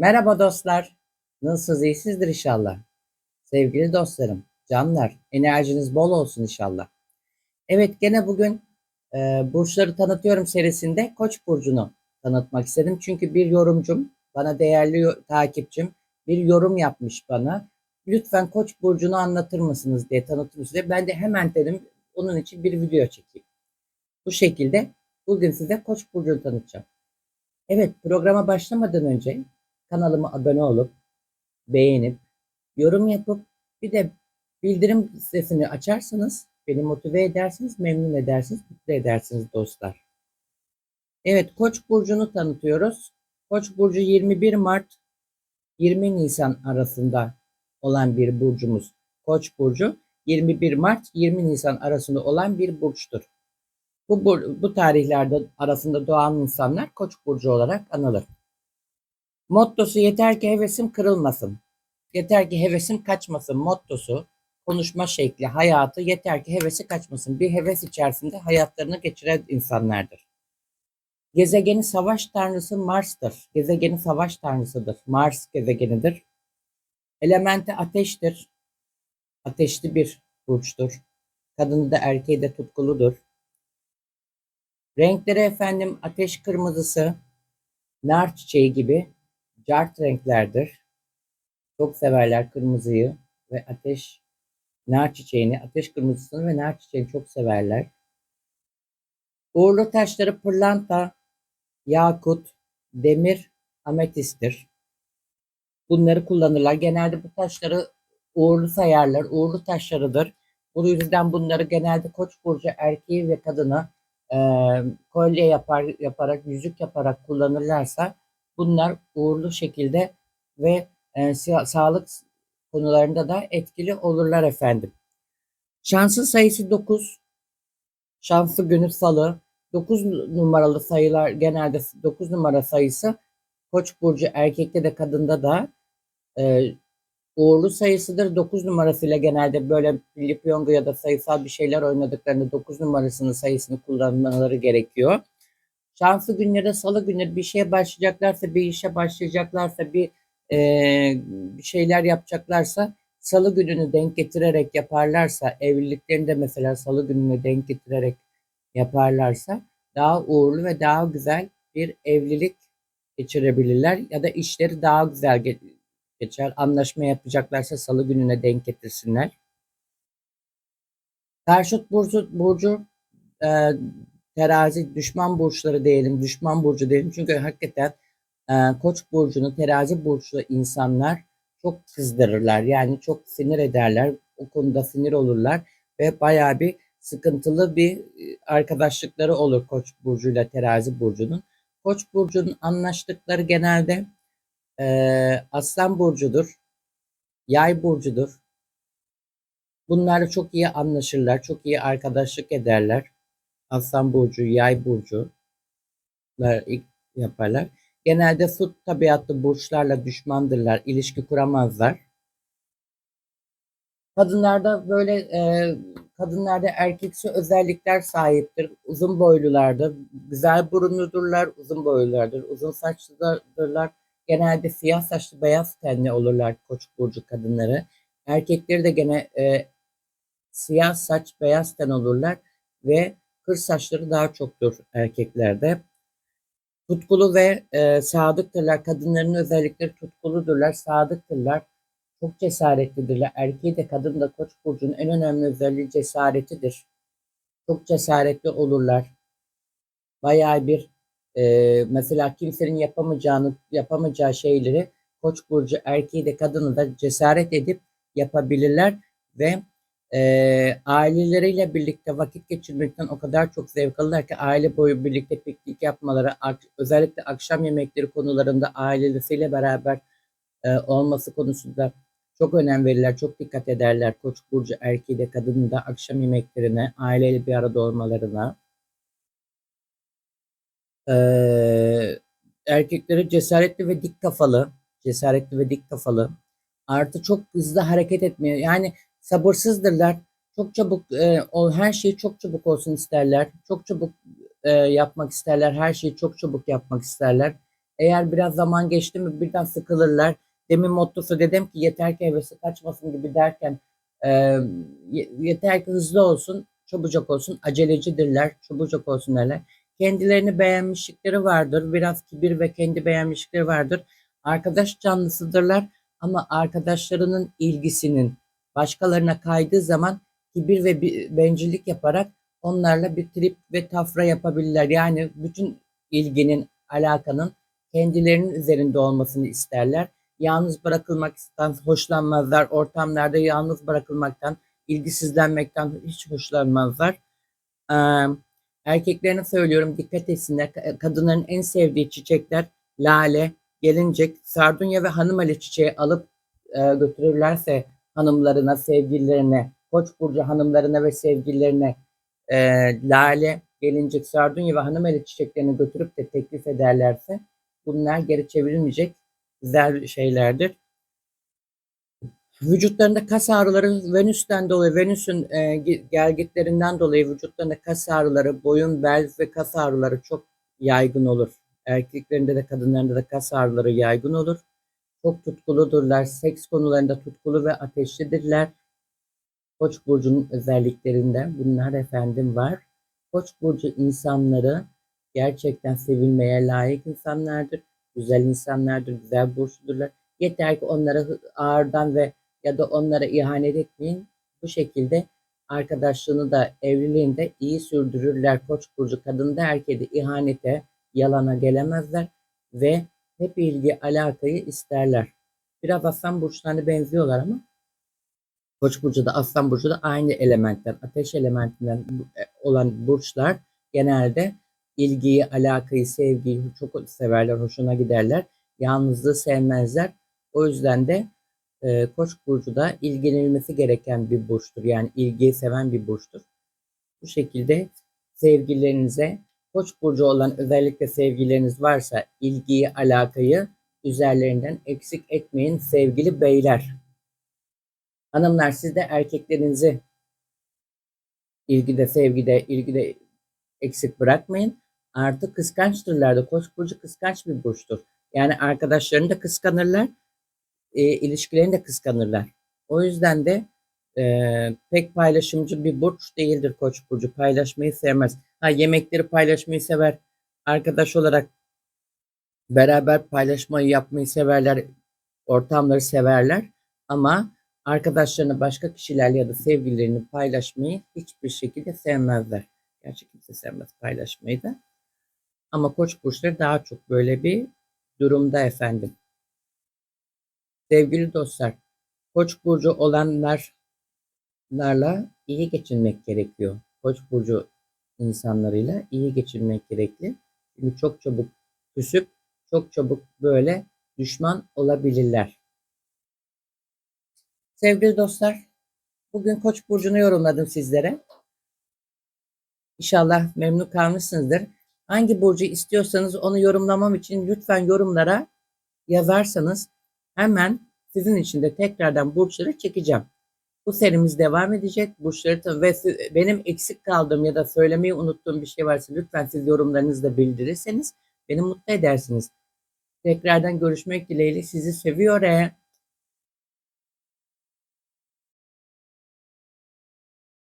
Merhaba dostlar. Nasılsınız? İyisinizdir inşallah. Sevgili dostlarım, canlar, enerjiniz bol olsun inşallah. Evet, gene bugün e, burçları tanıtıyorum serisinde Koç burcunu tanıtmak istedim. Çünkü bir yorumcum, bana değerli takipçim bir yorum yapmış bana. Lütfen Koç burcunu anlatır mısınız diye tanıtır diye. Ben de hemen dedim onun için bir video çekeyim. Bu şekilde bugün size Koç burcunu tanıtacağım. Evet, programa başlamadan önce kanalıma abone olup beğenip yorum yapıp bir de bildirim sesini açarsanız beni motive edersiniz, memnun edersiniz, mutlu edersiniz dostlar. Evet, Koç burcunu tanıtıyoruz. Koç burcu 21 Mart 20 Nisan arasında olan bir burcumuz. Koç burcu 21 Mart 20 Nisan arasında olan bir burçtur. Bu, bu tarihlerde arasında doğan insanlar Koç burcu olarak anılır. Mottosu yeter ki hevesim kırılmasın. Yeter ki hevesim kaçmasın mottosu. Konuşma şekli, hayatı yeter ki hevesi kaçmasın. Bir heves içerisinde hayatlarını geçiren insanlardır. Gezegeni savaş tanrısı Mars'tır. Gezegeni savaş tanrısıdır. Mars gezegenidir. Elementi ateştir. Ateşli bir burçtur. Kadını da erkeği de tutkuludur. Renkleri efendim ateş kırmızısı, nar çiçeği gibi cart renklerdir. Çok severler kırmızıyı ve ateş nar çiçeğini, ateş kırmızısını ve nar çiçeğini çok severler. Uğurlu taşları pırlanta, yakut, demir, ametistir. Bunları kullanırlar. Genelde bu taşları uğurlu sayarlar. Uğurlu taşlarıdır. Bu yüzden bunları genelde Koç burcu erkeği ve kadına e, kolye yapar yaparak, yüzük yaparak kullanırlarsa bunlar uğurlu şekilde ve e, sa- sağlık konularında da etkili olurlar efendim. Şanslı sayısı 9. Şanslı günü salı. 9 numaralı sayılar genelde 9 numara sayısı Koç burcu erkekte de kadında da e, uğurlu sayısıdır. 9 numarasıyla genelde böyle Lipyongo ya da sayısal bir şeyler oynadıklarında 9 numarasının sayısını kullanmaları gerekiyor. Şanslı günlerde salı günleri bir şeye başlayacaklarsa, bir işe başlayacaklarsa, bir e, şeyler yapacaklarsa salı gününü denk getirerek yaparlarsa, evliliklerini de mesela salı gününe denk getirerek yaparlarsa daha uğurlu ve daha güzel bir evlilik geçirebilirler ya da işleri daha güzel ge- geçer. Anlaşma yapacaklarsa salı gününe denk getirsinler. Karşıt burcu, burcu e, terazi düşman burçları diyelim, düşman burcu diyelim. Çünkü hakikaten e, koç burcunu terazi burçlu insanlar çok kızdırırlar. Yani çok sinir ederler. O konuda sinir olurlar ve bayağı bir sıkıntılı bir e, arkadaşlıkları olur koç burcuyla terazi burcunun. Koç burcunun anlaştıkları genelde e, aslan burcudur, yay burcudur. Bunlarla çok iyi anlaşırlar, çok iyi arkadaşlık ederler. Aslan burcu, yay burcu yaparlar. Genelde su tabiatlı burçlarla düşmandırlar, ilişki kuramazlar. Kadınlarda böyle e, kadınlarda erkeksi özellikler sahiptir. Uzun boylulardır, güzel burunludurlar, uzun boylulardır, uzun saçlıdırlar. Genelde siyah saçlı, beyaz tenli olurlar koç burcu kadınları. Erkekleri de gene e, siyah saç, beyaz ten olurlar ve kır saçları daha çoktur erkeklerde. Tutkulu ve e, sadıktırlar. Kadınların özellikleri tutkuludurlar, sadıktırlar. Çok cesaretlidirler. Erkeği de kadın da koç burcunun en önemli özelliği cesaretidir. Çok cesaretli olurlar. Bayağı bir e, mesela kimsenin yapamayacağını yapamayacağı şeyleri koç burcu erkeği de kadını da cesaret edip yapabilirler ve e, aileleriyle birlikte vakit geçirmekten o kadar çok zevk alırlar ki aile boyu birlikte piknik yapmaları, özellikle akşam yemekleri konularında ailesiyle beraber e, olması konusunda çok önem verirler, çok dikkat ederler. Koç burcu erkeği de kadını da akşam yemeklerine, aileyle bir arada olmalarına. Ee, erkekleri cesaretli ve dik kafalı, cesaretli ve dik kafalı. Artı çok hızlı hareket etmiyor. Yani sabırsızdırlar. Çok çabuk e, ol, her şey çok çabuk olsun isterler. Çok çabuk e, yapmak isterler. Her şeyi çok çabuk yapmak isterler. Eğer biraz zaman geçti mi birden sıkılırlar. Demin mottosu dedim ki yeter ki hevesi kaçmasın gibi derken e, ye- yeter ki hızlı olsun, çabucak olsun, acelecidirler, çabucak olsun derler. Kendilerini beğenmişlikleri vardır. Biraz kibir ve kendi beğenmişlikleri vardır. Arkadaş canlısıdırlar ama arkadaşlarının ilgisinin başkalarına kaydığı zaman kibir ve bencillik yaparak onlarla bir trip ve tafra yapabilirler. Yani bütün ilginin, alakanın kendilerinin üzerinde olmasını isterler. Yalnız bırakılmaktan hoşlanmazlar. Ortamlarda yalnız bırakılmaktan, ilgisizlenmekten hiç hoşlanmazlar. Ee, erkeklerine söylüyorum dikkat etsinler. Ka- Kadınların en sevdiği çiçekler lale, gelincik, sardunya ve hanımeli çiçeği alıp e, götürürlerse hanımlarına, sevgililerine, koç burcu hanımlarına ve sevgililerine e, lale, gelincik, sardunya ve hanımeli çiçeklerini götürüp de teklif ederlerse bunlar geri çevrilmeyecek güzel şeylerdir. Vücutlarında kas ağrıları Venüs'ten dolayı, Venüs'ün e, ge- gelgitlerinden dolayı vücutlarında kas ağrıları, boyun, bel ve kas ağrıları çok yaygın olur. Erkeklerinde de kadınlarında da kas ağrıları yaygın olur. Çok tutkuludurlar. Seks konularında tutkulu ve ateşlidirler. Koç burcunun özelliklerinden bunlar efendim var. Koç burcu insanları gerçekten sevilmeye layık insanlardır. Güzel insanlardır, güzel burçludurlar. Yeter ki onlara ağırdan ve ya da onlara ihanet etmeyin. Bu şekilde arkadaşlığını da evliliğini de iyi sürdürürler. Koç burcu kadında erkeğe de ihanete, yalana gelemezler ve hep ilgi alakayı isterler. Biraz aslan burçlarına benziyorlar ama Koç burcu da Aslan burcu da aynı elementten, ateş elementinden e, olan burçlar genelde ilgiyi, alakayı, sevgiyi çok severler, hoşuna giderler. Yalnızlığı sevmezler. O yüzden de e, Koç burcu da ilgilenilmesi gereken bir burçtur. Yani ilgiyi seven bir burçtur. Bu şekilde sevgililerinize Koç burcu olan özellikle sevgilileriniz varsa ilgiyi, alakayı üzerlerinden eksik etmeyin sevgili beyler. Hanımlar siz de erkeklerinizi ilgide, sevgide, ilgide eksik bırakmayın. Artı kıskançtırlar da. Koç burcu kıskanç bir burçtur. Yani arkadaşlarını da kıskanırlar, e, ilişkilerini de kıskanırlar. O yüzden de e, pek paylaşımcı bir burç değildir Koç burcu. Paylaşmayı sevmez. Ha yemekleri paylaşmayı sever. Arkadaş olarak beraber paylaşmayı yapmayı severler. Ortamları severler. Ama arkadaşlarını başka kişilerle ya da sevgililerini paylaşmayı hiçbir şekilde sevmezler. Gerçi kimse sevmez paylaşmayı da. Ama koç burçları daha çok böyle bir durumda efendim. Sevgili dostlar, koç burcu olanlarla iyi geçinmek gerekiyor. Koç burcu insanlarıyla iyi geçinmek gerekli. Çünkü çok çabuk küsüp çok çabuk böyle düşman olabilirler. Sevgili dostlar, bugün Koç burcunu yorumladım sizlere. İnşallah memnun kalmışsınızdır. Hangi burcu istiyorsanız onu yorumlamam için lütfen yorumlara yazarsanız hemen sizin için de tekrardan burçları çekeceğim. Bu serimiz devam edecek. Burçları tan- ve siz- benim eksik kaldığım ya da söylemeyi unuttuğum bir şey varsa lütfen siz yorumlarınızda bildirirseniz beni mutlu edersiniz. Tekrardan görüşmek dileğiyle sizi seviyorum.